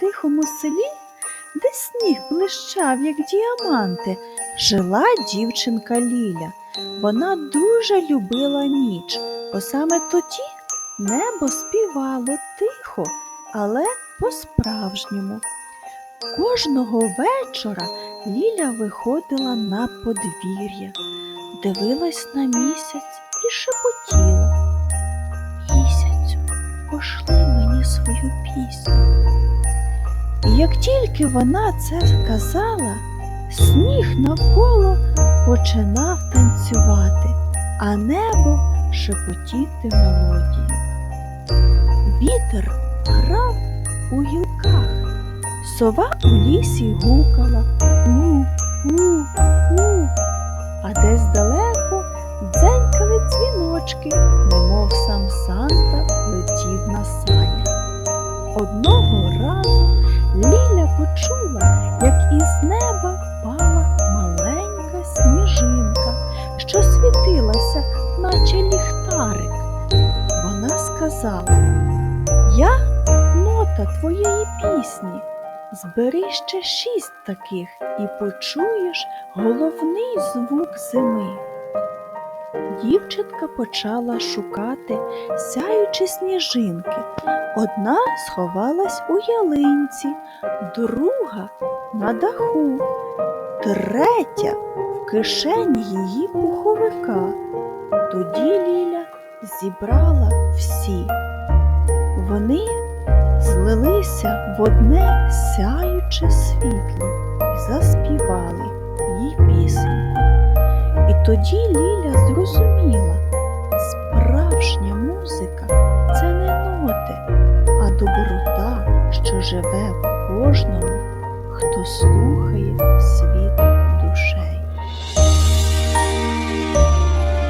тихому селі, де сніг блищав, як діаманти, жила дівчинка Ліля. Вона дуже любила ніч, бо саме тоді небо співало тихо, але по-справжньому. Кожного вечора Ліля виходила на подвір'я, дивилась на місяць і шепотіла. Місяцю, пошли мені свою пісню. І як тільки вона це сказала, сніг навколо починав танцювати, а небо шепотіти мелодію. Вітер грав у гілках, сова у лісі гукала у, у, у, а десь далеко дзенькали дзвіночки, немов сам Санта сказала: Я нота твоєї пісні. Збери ще шість таких і почуєш головний звук зими. Дівчинка почала шукати сяючі сніжинки. Одна сховалась у ялинці, друга на даху, третя в кишені її пуховика. Тоді Ліля зібрала всі. Вони злилися в одне сяюче світло і заспівали їй пісню. І тоді Ліля зрозуміла, справжня музика це не ноти, а доброта, що живе в кожному, хто слухає